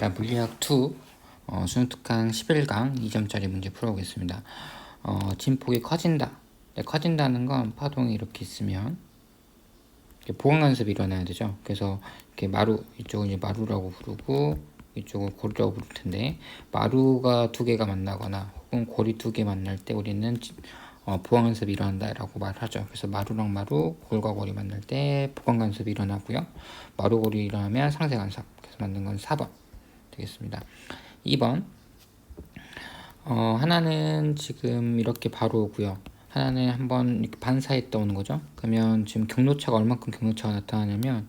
자, 물리학 2 어, 수능특강 11강 2점짜리 문제 풀어보겠습니다. 어, 진폭이 커진다. 네, 커진다는 건 파동이 이렇게 있으면 이렇게 보강 간섭이 일어나야 되죠. 그래서 이렇게 마루 이쪽은 이제 마루라고 부르고 이쪽은 고리라고 부를 텐데 마루가 두 개가 만나거나 혹은 고리 두 개 만날 때 우리는 어, 보강 간섭이 일어난다라고 말하죠. 그래서 마루랑 마루, 골과 골이 만날 때 보강 간섭이 일어나고요. 마루 골이 일어나면 상쇄간섭. 그래서 만든 건 4번. 되겠습니다. 2번 어, 하나는 지금 이렇게 바로 오고요. 하나는 한번 이렇게 반사했다 오는 거죠. 그러면 지금 경로차가 얼만큼 경로차가 나타나냐면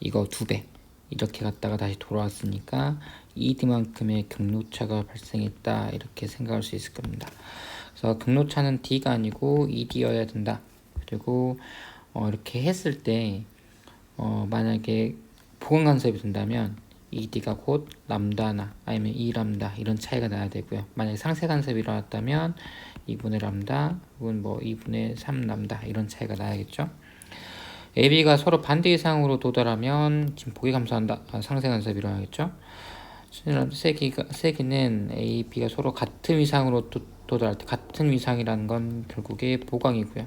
이거 두 배. 이렇게 갔다가 다시 돌아왔으니까 이드만큼의 경로차가 발생했다 이렇게 생각할 수 있을 겁니다. 그래서 경로차는 D가 아니고 ED여야 된다. 그리고 어, 이렇게 했을 때 어, 만약에 보건 간섭이 된다면 ED가 곧 람다나 아니면 2람다 이런 차이가 나야 되고요. 만약에 상세 간섭이 일어났다면 2분의 람다 혹은 뭐 2분의 3 람다 이런 차이가 나야겠죠. AB가 서로 반대 이상으로 도달하면 진폭이 감소한다. 아, 상세 간섭이 일어나겠죠. 세기가 세기는 A, B가 서로 같은 위상으로 도, 도달할 때 같은 위상이라는 건 결국에 보강이고요.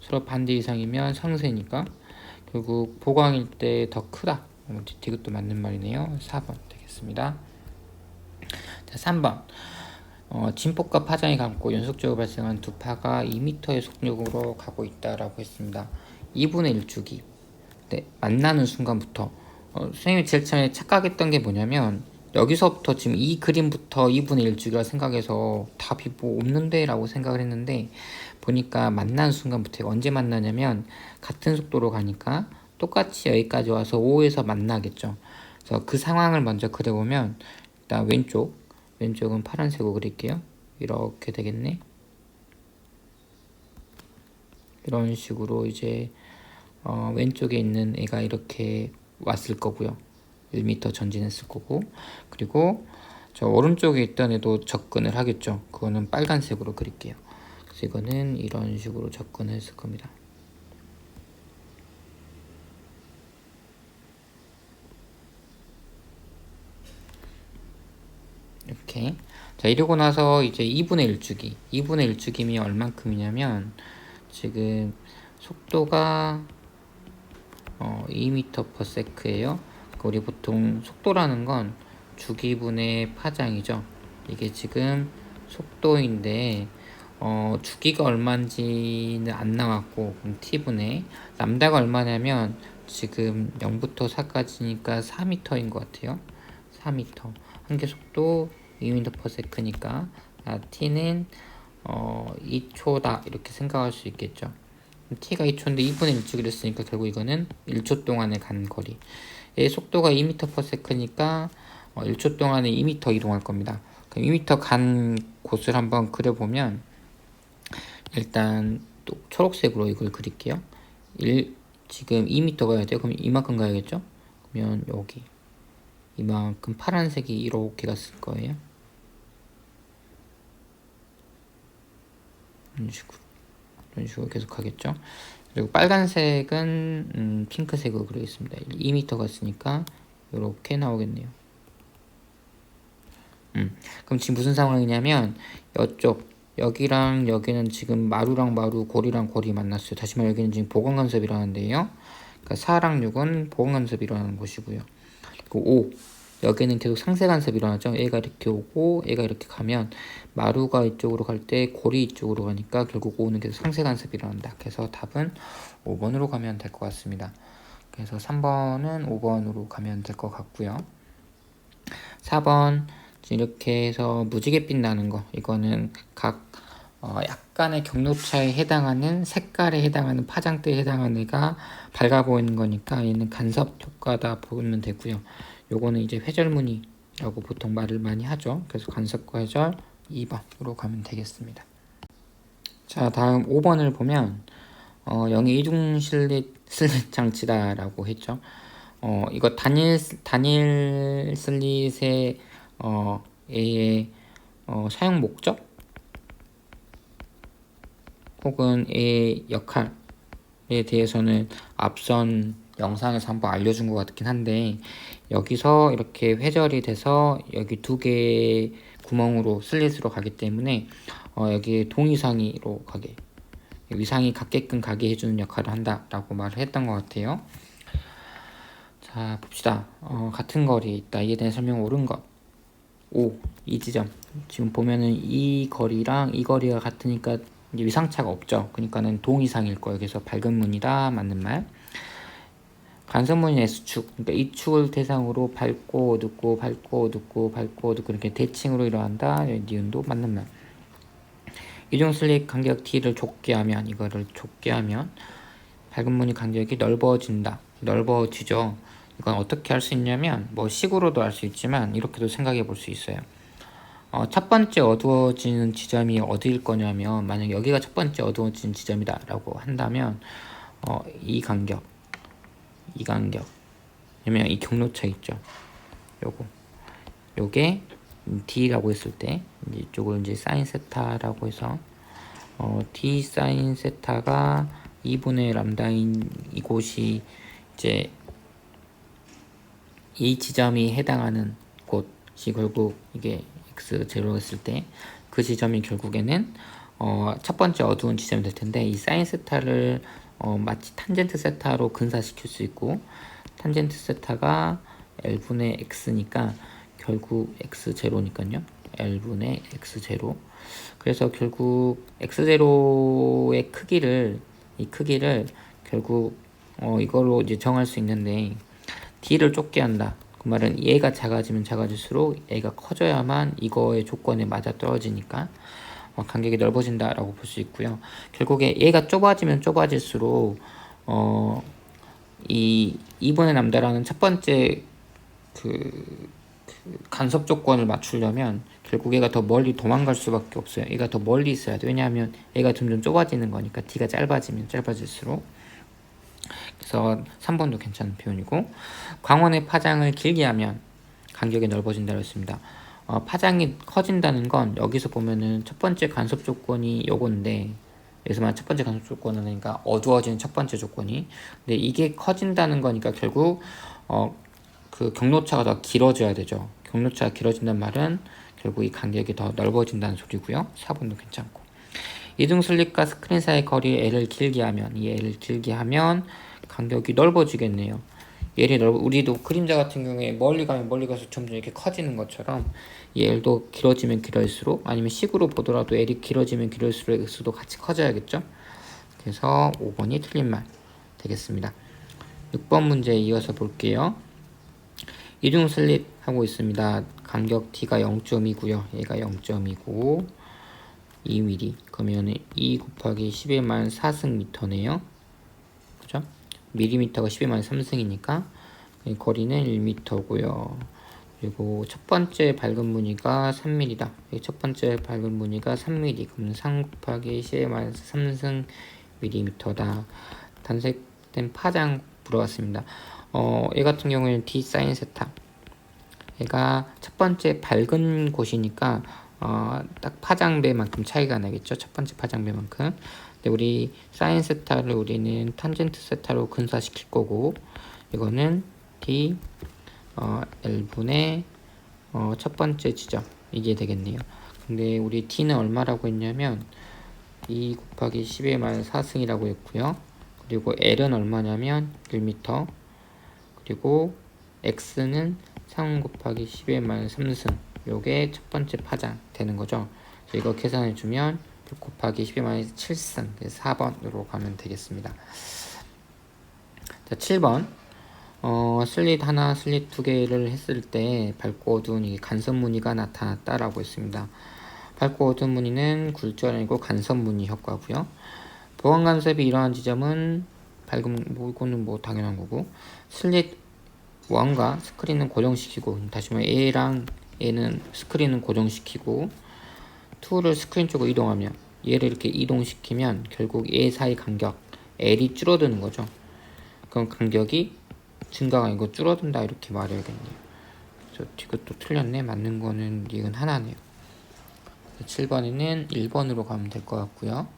서로 반대 이상이면 상세니까 결국 보강일 때 더 크다. 어, 이것도 맞는 말이네요. 4번 되겠습니다. 자, 3번. 어, 진폭과 파장이 감고 연속적으로 발생한 두 파가 2m의 속력으로 가고 있다라고 했습니다. 2분의 1주기. 네, 만나는 순간부터 어, 선생님이 제일 처음에 착각했던 게 뭐냐면 여기서부터 지금 이 그림부터 2분의 1주기라 생각해서 답이 뭐 없는데 라고 생각을 했는데 보니까 만나는 순간부터 언제 만나냐면 같은 속도로 가니까 똑같이 여기까지 와서 5에서 만나겠죠. 그래서 그 상황을 먼저 그려보면 일단 왼쪽 왼쪽은 파란색으로 그릴게요. 이렇게 되겠네. 이런 식으로 이제 어, 왼쪽에 있는 애가 이렇게 왔을 거고요. 1m 전진했을 거고 그리고 저 오른쪽에 있던 애도 접근을 하겠죠. 그거는 빨간색으로 그릴게요. 그래서 이거는 이런 식으로 접근했을 겁니다. 이렇게 자 이러고 나서 이제 2분의 1 주기 2분의 1 주기면 얼만큼이냐면 지금 속도가 어, 2m/s예요. 우리 보통 속도라는 건 주기분의 파장이죠. 이게 지금 속도인데 어, 주기가 얼마인지는 안 나왔고 t분의 람다가 얼마냐면 지금 0부터 4까지니까 4m인 것 같아요. 4m. 한계 속도 2m/s니까 아, t는 어, 2초다 이렇게 생각할 수 있겠죠. t가 2초인데 2분의 1주기를 했으니까 결국 이거는 1초 동안에 간 거리. 얘 속도가 2m/s니까 어, 1초 동안에 2m 이동할 겁니다. 그럼 2m 간 곳을 한번 그려보면 일단 또 초록색으로 이걸 그릴게요. 1, 지금 2m 가야 돼요. 그럼 이만큼 가야겠죠? 그러면 여기 이만큼 파란색이 이렇게 갔을 거예요. 이런 식으로 이런 식으로 계속 하겠죠. 그리고 빨간색은 음, 핑크색으로 그리겠습니다. 2m 갔으니까 이렇게 나오겠네요. 음, 그럼 지금 무슨 상황이냐면 이쪽 여기랑 여기는 지금 마루랑 마루, 고리랑 고리 만났어요. 다시 말해 여기는 지금 보건간섭이라는데요. 그러니까 4랑 6은 보건간섭이 일어나는 곳이고요. 그리고 5 여기는 계속 상세 간섭이 일어나죠. 얘가 이렇게 오고 얘가 이렇게 가면 마루가 이쪽으로 갈때 골이 이쪽으로 가니까 결국 5는 계속 상세 간섭이 일어난다. 그래서 답은 5번으로 가면 될 것 같습니다. 그래서 3번은 5번으로 가면 될 것 같고요. 4번 이렇게 해서 무지갯빛 나는 거 이거는 각 어, 약간의 경로차에 해당하는 색깔에 해당하는 파장대에 해당하는 애가 밝아 보이는 거니까 얘는 간섭 효과다 보면 되고요. 요거는 이제 회절무늬라고 보통 말을 많이 하죠. 그래서 간섭과 회절 2번으로 가면 되겠습니다. 자, 다음 5번을 보면 어, 영의 이중 슬릿 슬릿 장치다라고 했죠. 어, 이거 단일 단일 슬릿의 어, A의 어, 사용 목적 혹은 A의 역할에 대해서는 앞선 영상에서 한번 알려준 것 같긴 한데 여기서 이렇게 회절이 돼서 여기 두 개의 구멍으로 슬릿으로 가기 때문에 어, 여기 동위상이로 가게 위상이 같게끔 가게 해주는 역할을 한다라고 말을 했던 것 같아요. 자 봅시다. 어, 같은 거리에 있다. 이에 대한 설명 옳은 것. 5. 이 지점. 지금 보면은 이 거리랑 이 거리가 같으니까 위상차가 없죠. 그러니까는 동이상일 거예요. 그래서 밝은 문이다 맞는 말. 간선문이 S축. 그러니까 이 축을 대상으로 밝고 어둡고 밝고 어둡고 밝고 어둡고 이렇게 대칭으로 일어난다. 니은도 맞는 말. 이중 슬릭 간격 T를 좁게 하면 이거를 좁게 하면 밝은 문이 간격이 넓어진다. 넓어지죠. 이건 어떻게 할 수 있냐면 뭐 식으로도 할수 있지만 이렇게도 생각해 볼 수 있어요. 어, 첫 번째 어두워지는 지점이 어디일 거냐면 만약 여기가 첫 번째 어두워지는 지점이다라고 한다면 어, 이 간격, 이 간격, 왜냐면 이 경로차 있죠. 요거, 요게 D라고 했을 때 이쪽을 이제 사인 세타라고 해서 어, D 사인 세타가 2분의 람다인 이곳이 이제 이 지점이 해당하는 곳이 결국 이게 x0 했을 때 그 지점이 결국에는 어, 첫 번째 어두운 지점이 될 텐데 이 사인 세타를 어, 마치 탄젠트 세타로 근사시킬 수 있고 탄젠트 세타가 L분의 X니까 결국 X0니까요. L분의 X0 그래서 결국 X0의 크기를 이 크기를 결국 어, 이걸로 이제 정할 수 있는데 D를 좁게 한다. 그 말은 얘가 작아지면 작아질수록 얘가 커져야만 이거의 조건에 맞아 떨어지니까 어, 간격이 넓어진다라고 볼 수 있고요. 결국에 얘가 좁아지면 좁아질수록 어, 이 2분의 남다라는 첫 번째 그, 그 간섭 조건을 맞추려면 결국 얘가 더 멀리 도망갈 수밖에 없어요. 얘가 더 멀리 있어야 돼. 왜냐하면 얘가 점점 좁아지는 거니까 D가 짧아지면 짧아질수록 그래서 3번도 괜찮은 표현이고 광원의 파장을 길게 하면 간격이 넓어진다고 했습니다. 어, 파장이 커진다는 건 여기서 보면은 첫 번째 간섭 조건이 요건데 여기서만 첫 번째 간섭 조건은 그러니까 어두워지는 첫 번째 조건이 근데 이게 커진다는 거니까 결국 어, 그 경로차가 더 길어져야 되죠. 경로차가 길어진다는 말은 결국 이 간격이 더 넓어진다는 소리고요. 4번도 괜찮고 이등 슬립과 스크린 사이 거리 L을 길게 하면 이 L을 길게 하면 간격이 넓어지겠네요. 얘를 넓 우리도 그림자 같은 경우에 멀리 가면 멀리 가서 점점 이렇게 커지는 것처럼 이 L도 길어지면 길어질수록 아니면 식으로 보더라도 L이 길어지면 길어질수록 X도 같이 커져야겠죠. 그래서 5번이 틀린 말 되겠습니다. 6번 문제 이어서 볼게요. 이중 슬립 하고 있습니다. 간격 T가 0.2고요. 얘가 0.2고 2mm 그러면 2 곱하기 10의 4승 미터네요. 밀리미터가 10의 3승이니까 거리는 1미터고요. 그리고 첫 번째 밝은 무늬가 3mm다. 첫 번째 밝은 무늬가 3mm. 그러면 3 곱하기 10의 3승 밀리미터다. 단색된 파장 물어봤습니다. 어, 얘 같은 경우에는 D 사인 세타. 얘가 첫 번째 밝은 곳이니까 어, 딱 파장배만큼 차이가 나겠죠. 첫 번째 파장배만큼. 근데 우리 사인 세타를 우리는 탄젠트 세타로 근사시킬 거고 이거는 D 어, L분의 어, 첫 번째 지점 이게 되겠네요. 근데 우리 T는 얼마라고 했냐면 2 곱하기 10의 만 4승이라고 했고요. 그리고 L은 얼마냐면 1m 그리고 X는 3 곱하기 10의 만 3승 요게 첫 번째 파장 되는 거죠. 이거 계산해 주면 6 곱하기 12 마이너스 7승 4번으로 가면 되겠습니다. 자, 7번 어, 슬릿 하나, 슬릿 두 개를 했을 때 밝고 어두운 이 간섭 무늬가 나타났다라고 했습니다. 밝고 어두운 무늬는 굴절이고 간섭 무늬 효과고요. 보완 간섭이 일어난 지점은 밝은 뭐 이거는 뭐 당연한 거고 슬릿 1과 스크린은 고정시키고 다시 말해 A랑 얘는 스크린은 고정시키고 툴을 스크린 쪽으로 이동하면 얘를 이렇게 이동시키면 결국 얘 사이 간격 L이 줄어드는 거죠. 그럼 간격이 증가가 아니고 줄어든다 이렇게 말해야겠네요. 그래서 이것도 틀렸네. 맞는 거는 이건 하나네요. 7번에는 1번으로 가면 될 것 같고요.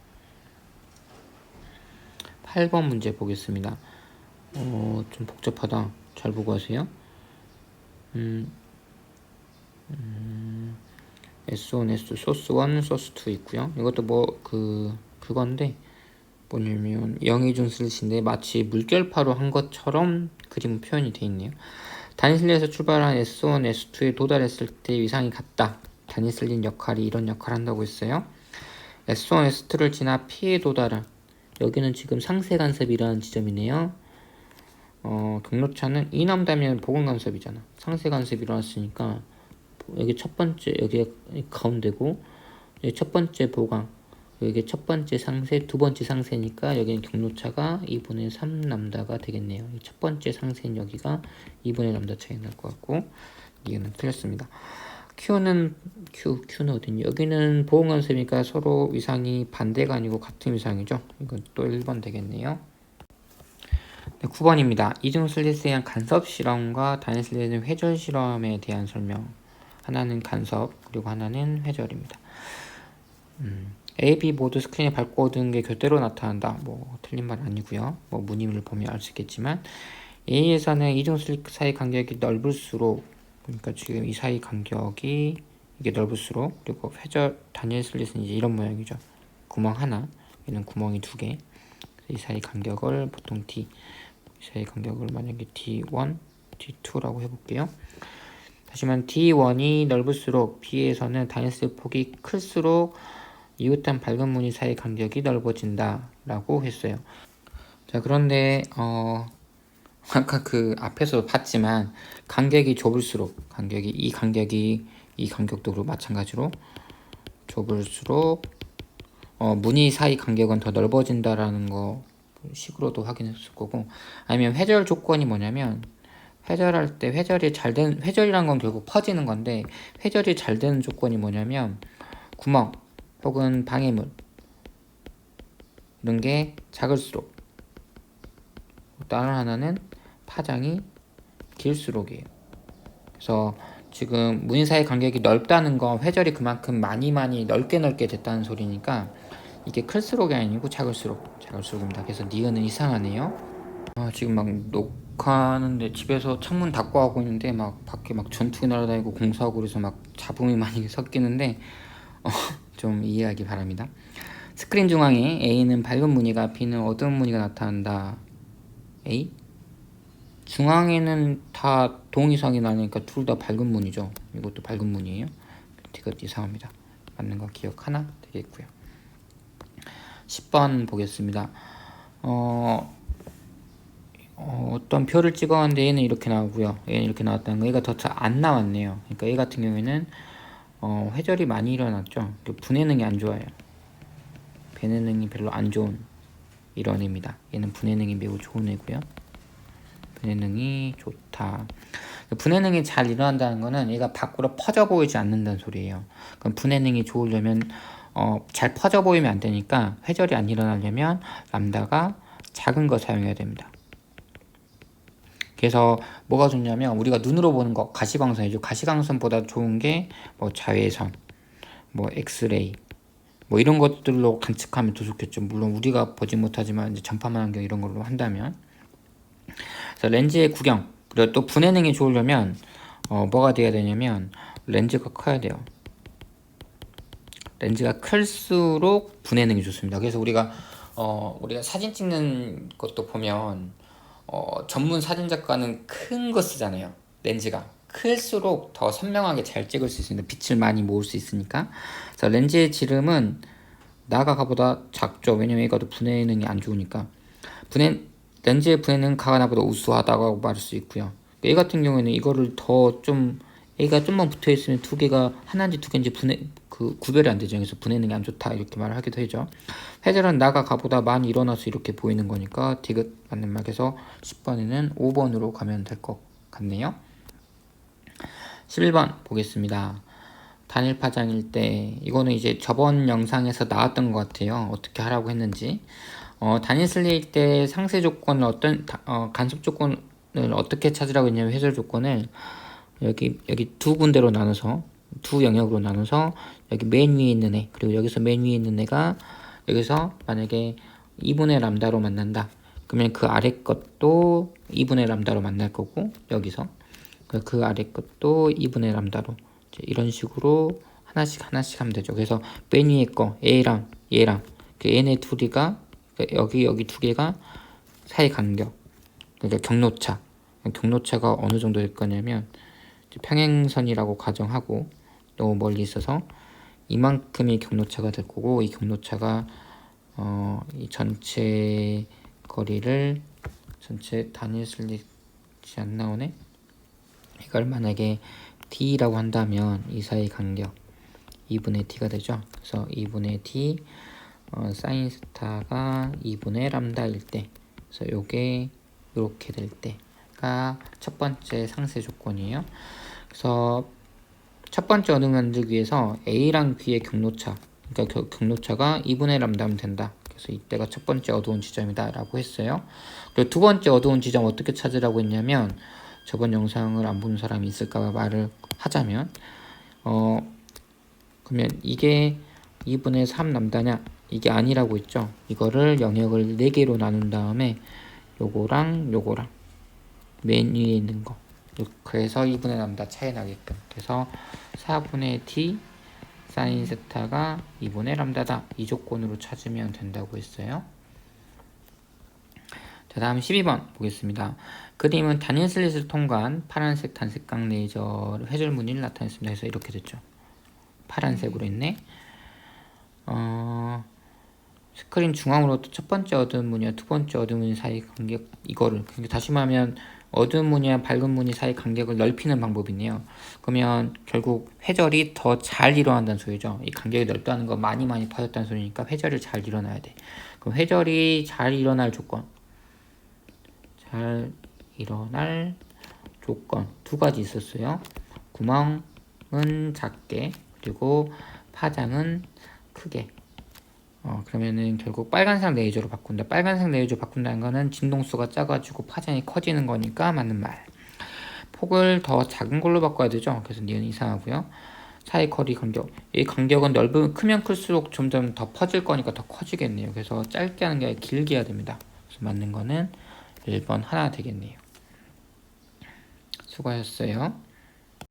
8번 문제 보겠습니다. 어, 좀 복잡하다. 잘 보고 하세요. 음, 음, S1, S2, 소스 1, 소스 2 있고요. 이것도 뭐 그 그건데 뭐냐면 영의준 슬릿인데 마치 물결파로 한 것처럼 그림 표현이 돼 있네요. 다니슬리에서 출발한 S1, S2에 도달했을 때 위상이 같다. 다니슬린 역할이 이런 역할을 한다고 했어요. S1, S2를 지나 P에 도달한 여기는 지금 상세 간섭이라는 지점이네요. 어, 경로차는 이 남다면 보건 간섭이잖아. 상세 간섭이 일어났으니까 여기 첫 번째 여기 가운데고 여기 첫 번째 보강 여기 첫 번째 상세 두 번째 상세니까 여기는 경로차가 2분의 3 람다가 되겠네요. 이첫 번째 상세는 여기가 2분의 람다 차이 날 것 같고 이거는 틀렸습니다. Q는 Q Q는 어디니? 여기는 보험 간섭이니까 서로 위상이 반대가 아니고 같은 위상이죠. 이건 또 1번 되겠네요. 네, 9번입니다. 이중 슬릿에 의한 간섭 실험과 단일 슬릿의 회절 실험에 대한 설명. 하나는 간섭 그리고 하나는 회절입니다. 음, A, B 모두 스크린에 밟고 든게 교대로 나타난다. 뭐 틀린 말 아니고요. 뭐 무늬를 보면 알 수 있겠지만 A에서는 이중 슬릿 사이 간격이 넓을수록 그러니까 지금 이 사이 간격이 이게 넓을수록 그리고 회절 단일 슬릿은 이제 이런 모양이죠. 구멍 하나, 얘는 구멍이 두 개. 이 사이 간격을 보통 D, 이 사이 간격을 만약에 D1, D2라고 해볼게요. 다시 말하면 D1이 넓을수록 B에서는 단일 슬릿 폭이 클수록 이웃한 밝은 무늬 사이 간격이 넓어진다 라고 했어요. 자 그런데 어 아까 그 앞에서 봤지만 간격이 좁을수록 간격이 이 간격이 이 간격도 마찬가지로 좁을수록 어, 무늬 사이 간격은 더 넓어진다라는 거 식으로도 확인했을 거고 아니면 회절 조건이 뭐냐면 회절할 때 회절이 잘 되는 회절이란 건 결국 퍼지는 건데 회절이 잘 되는 조건이 뭐냐면 구멍 혹은 방해물 이런 게 작을수록 다른 하나는 파장이 길수록이에요. 그래서 지금 사이 간격이 넓다는 건 회절이 그만큼 많이 많이 넓게 넓게 됐다는 소리니까 이게 클수록이 아니고 작을수록 작을수록입니다. 그래서 니은은 이상하네요. 아, 지금 막 녹화 하는데 집에서 창문 닫고 하고 있는데 막 밖에 막 전투기 날아다니고 공사하고 그래서 막 잡음이 많이 섞이는데 어, 좀 이해하기 바랍니다. 스크린 중앙에 A는 밝은 무늬가 B는 어두운 무늬가 나타난다. A 중앙에는 다 동이상이 나니까 둘 다 밝은 무늬죠. 이것도 밝은 무늬예요. 이것 이상합니다. 맞는 거 기억 하나 되겠고요. 10번 보겠습니다. 어, 어, 어떤 표를 찍어왔는데 얘는 이렇게 나오고요. 얘는 이렇게 나왔다는 거. 얘가 더잘안 나왔네요. 그러니까 얘 같은 경우에는 어, 회절이 많이 일어났죠. 그 분해능이 안 좋아요. 배내능이 별로 안 좋은 이런 애입니다. 얘는 분해능이 매우 좋은 애고요. 분해능이 좋다. 분해능이 잘 일어난다는 거는 얘가 밖으로 퍼져 보이지 않는다는 소리예요. 그럼 분해능이 좋으려면 어, 잘 퍼져 보이면 안 되니까 회절이 안 일어나려면 람다가 작은 거 사용해야 됩니다. 그래서 뭐가 좋냐면 우리가 눈으로 보는 거 가시광선이죠. 가시광선보다 좋은 게 뭐 자외선, 뭐 엑스레이, 뭐 이런 것들로 관측하면 더 좋겠죠. 물론 우리가 보지 못하지만 이제 전파망 안경 이런 걸로 한다면. 그래서 렌즈의 구경 그리고 또 분해능이 좋으려면 어, 뭐가 돼야 되냐면 렌즈가 커야 돼요. 렌즈가 클수록 분해능이 좋습니다. 그래서 우리가 어, 우리가 사진 찍는 것도 보면 어, 전문 사진 작가는 큰 거 쓰잖아요. 렌즈가 클수록 더 선명하게 잘 찍을 수 있습니다. 빛을 많이 모을 수 있으니까. 그래서 렌즈의 지름은 나가가보다 작죠. 왜냐면 얘가 더 분해능이 안 좋으니까. 분해 렌즈의 분해는 가가 나보다 우수하다고 말할 수 있고요. 얘 같은 경우에는 이거를 더 좀 얘가 좀만 붙어 있으면 두 개가 하나인지 두 개인지 분해 그 구별이 안 되죠. 그래서 분해능이 안 좋다 이렇게 말을 하기도 하죠. 회절은 나가 가보다 많이 일어나서 이렇게 보이는 거니까 디귿 맞는 말. 그래서 10번에는 5번으로 가면 될 것 같네요. 11번 보겠습니다. 단일 파장일 때 이거는 이제 저번 영상에서 나왔던 것 같아요. 어떻게 하라고 했는지. 어, 단일 슬레일 때 상세 조건을 어떤 다- 어, 간섭 조건을 어떻게 찾으라고 했냐면 회절 조건을 여기 여기 두 군데로 나눠서 두 영역으로 나눠서 여기 맨 위에 있는 애 그리고 여기서 맨 위에 있는 애가 여기서 만약에 2분의 람다로 만난다. 그러면 그 아래 것도 2분의 람다로 만날 거고 여기서. 그- 그 아래 것도 2분의 람다로. 이런 식으로 하나씩 하나씩 하면 되죠. 그래서 맨 위에 거 A랑 얘랑. 그 얘네 둘이가 그 여기 여기 두 개가 사이 간격. 그러니까 경로차. 경로차가 어느 정도 될 거냐면 평행선이라고 가정하고 너무 멀리 있어서 이만큼의 경로차가 될 거고 이 경로차가 어, 이 전체 거리를 전체 단위 슬릿이 안 나오네. 이걸 만약에 d라고 한다면 이 사이 간격 2분의 d가 되죠. 그래서 2분의 d 어, 사인 스타가 2분의 람다일 때, 그래서 요게 이렇게 될 때가 첫 번째 상세 조건이에요. 그래서 첫 번째 어느 만들기 위해서 A랑 B의 경로차, 그러니까 겨- 경로차가 2분의 람다면 된다. 그래서 이때가 첫 번째 어두운 지점이다 라고 했어요. 그리고 두 번째 어두운 지점 어떻게 찾으라고 했냐면 저번 영상을 안 본 사람이 있을까봐 말을 하자면 어 그러면 이게 2분의 3 람다냐 이게 아니라고 했죠. 이거를 영역을 4개로 나눈 다음에 요거랑 요거랑 맨 위에 있는 거 그래서 2분의 람다 차이 나게끔 그래서 4분의 t 사인 세타가 2분의 람다다 이 조건으로 찾으면 된다고 했어요. 자 다음 12번 보겠습니다. 그림은 단일 슬릿을 통과한 파란색 단색광 레이저 회절 무늬를 나타냈습니다. 그래서 이렇게 됐죠. 파란색으로 했네. 어, 스크린 중앙으로부터 첫 번째 어두운 무늬와 두 번째 어두운 무늬 사이 간격 이거를 그러니까 다시 말하면 어두운 무늬와 밝은 무늬 사이 간격을 넓히는 방법이네요. 그러면 결국 회절이 더 잘 일어난다는 소리죠. 이 간격이 넓다는 거 많이 많이 퍼졌다는 소리니까 회절이 잘 일어나야 돼. 그럼 회절이 잘 일어날 조건 잘 일어날 조건 두 가지 있었어요. 구멍은 작게 그리고 파장은 크게. 어 그러면은 결국 빨간색 레이저로 바꾼다. 빨간색 레이저 바꾼다는 거는 진동수가 작아지고 파장이 커지는 거니까 맞는 말. 폭을 더 작은 걸로 바꿔야 되죠. 그래서 니은 이상하고요. 사이 거리 간격. 이 간격은 넓으면 크면 클수록 점점 더 퍼질 거니까 더 커지겠네요. 그래서 짧게 하는 게 아니라 길게 해야 됩니다. 그래서 맞는 거는 1번 하나 되겠네요. 수고하셨어요.